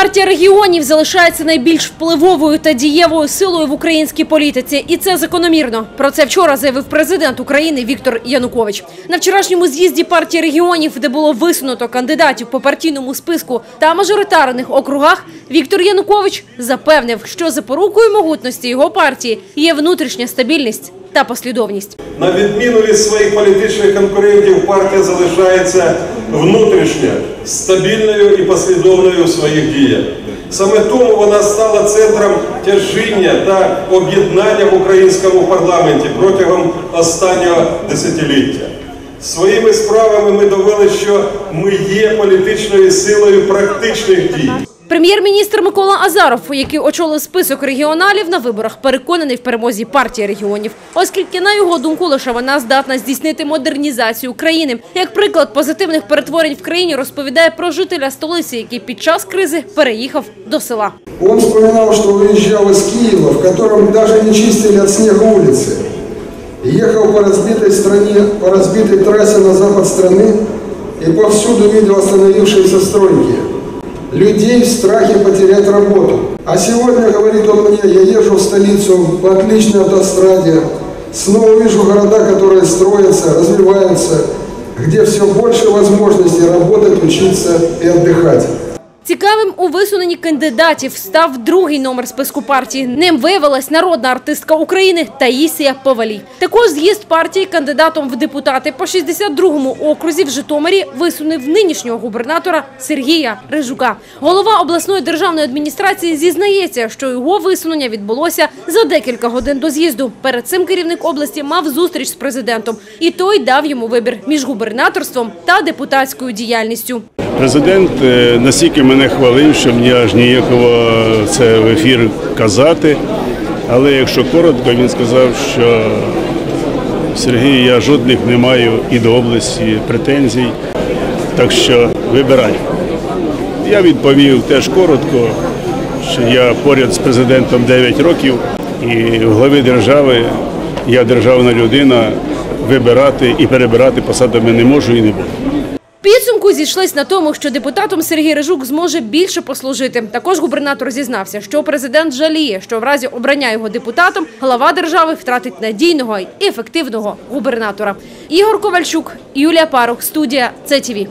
Партія регіонів залишається найбільш впливовою та дієвою силою в українській політиці, і це закономірно. Про це вчора заявив президент України Віктор Янукович. На вчорашньому з'їзді партії регіонів, де було висунуто кандидатів по партійному списку та мажоритарних округах, Віктор Янукович запевнив, що запорукою могутності його партії є внутрішня стабільність та послідовність. На відміну від своїх політичних конкурентів, партія залишається внутрішньо стабільною і послідовною у своїх діях. Саме тому вона стала центром тяжіння та об'єднання в українському парламенті протягом останнього десятиліття. Своїми справами ми довели, що ми є політичною силою практичних дій. Прем'єр-міністр Микола Азаров, який очолив список регіоналів на виборах, переконаний в перемозі партії регіонів, оскільки на його думку лише вона здатна здійснити модернізацію країни. Як приклад позитивних перетворень в країні розповідає про жителя столиці, який під час кризи переїхав до села. Он вспоминал, что уезжал из Киева, в котором даже не чистили от снега улицы. Ехал по разбитой стране, по разбитой трассе на запад страны и повсюду видел остановившиеся стройки. Людей в страхе потерять работу. А сегодня, говорит он мне, я езжу в столицу по отличной автостраде, снова вижу города, которые строятся, развиваются, где все больше возможностей работать, учиться и отдыхать. Цікавим у висуненні кандидатів став другий номер списку партії. Ним виявилась народна артистка України Таїсія Повалій. Також з'їзд партії кандидатом в депутати по 62-му окрузі в Житомирі висунув нинішнього губернатора Сергія Рижука. Голова обласної державної адміністрації зізнається, що його висунення відбулося за декілька годин до з'їзду. Перед цим керівник області мав зустріч з президентом, і той дав йому вибір між губернаторством та депутатською діяльністю. Президент е, настільки мене хвалив, що мені аж ніякого це в ефір казати. Але якщо коротко, він сказав, що Сергій, я жодних не маю і до області претензій, так що вибирай. Я відповів теж коротко, що я поряд з президентом 9 років і в глави держави я державна людина, вибирати і перебирати посадами не можу і не буду. Підсумку зійшлись на тому, що депутатом Сергій Рижук зможе більше послужити. Також губернатор зізнався, що президент жаліє, що в разі обрання його депутатом глава держави втратить надійного і ефективного губернатора. Ігор Ковальчук, Юлія Парух, студія ЦТВ.